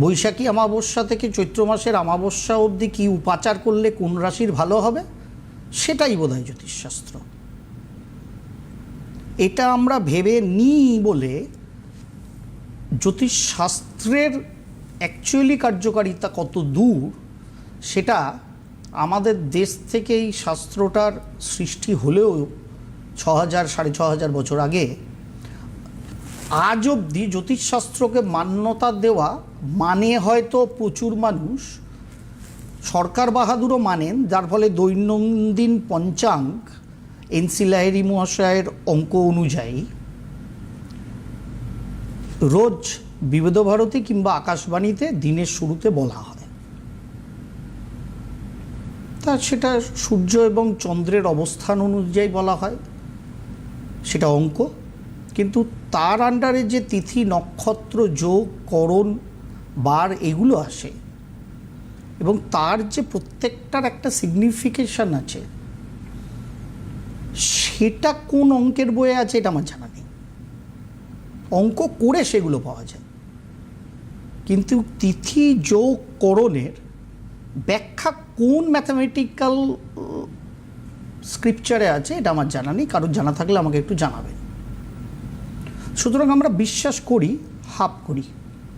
বৈশাখী অমাবস্যা থেকে চৈত্র মাসের অমাবস্যা অবধি কি উপাচার করলে কোন রাশির ভালো হবে? সেটাই বোধহয় জ্যোতিষশাস্ত্র। এটা আমরা ভেবে নিই বলে জ্যোতিষশাস্ত্রের অ্যাকচুয়ালি কার্যকারিতা কত দূর, সেটা আমাদের দেশ থেকে এই শাস্ত্রটার সৃষ্টি হলেও ছ হাজার, সাড়ে ছ হাজার বছর আগে আজ অবধি জ্যোতিষশাস্ত্রকে মান্যতা দেওয়া মানে হয়তো প্রচুর মানুষ। সরকার বাহাদুরও মানেন, যার ফলে দৈনন্দিন পঞ্চাঙ্গ এনসি লাহিরি মহাশয়ের অঙ্ক অনুযায়ী। রোজ বিবেদ ভারতী কিংবা আকাশবাণীতে দিনের শুরুতে বলা হয়। তা সেটা সূর্য এবং চন্দ্রের অবস্থান অনুযায়ী বলা হয়। সেটা অঙ্ক। কিন্তু তার আন্ডারে যে তিথি, নক্ষত্র, যোগ, করণ, বার এগুলো আসে। এবং তার যে প্রত্যেকটার একটা সিগনিফিকেশন আছে, সেটা কোন অঙ্কের বইয়ে আছে এটা আমার জানা নেই। অঙ্ক করে সেগুলো পাওয়া যায়। কিন্তু তিথি, যোগ, করণের ব্যাখ্যা কোন ম্যাথামেটিক্যাল স্ক্রিপচারে আছে এটা আমার জানা নেই। কারোর জানা থাকলে আমাকে একটু জানাবেন। সুতরাং আমরা বিশ্বাস করি হাফ করি।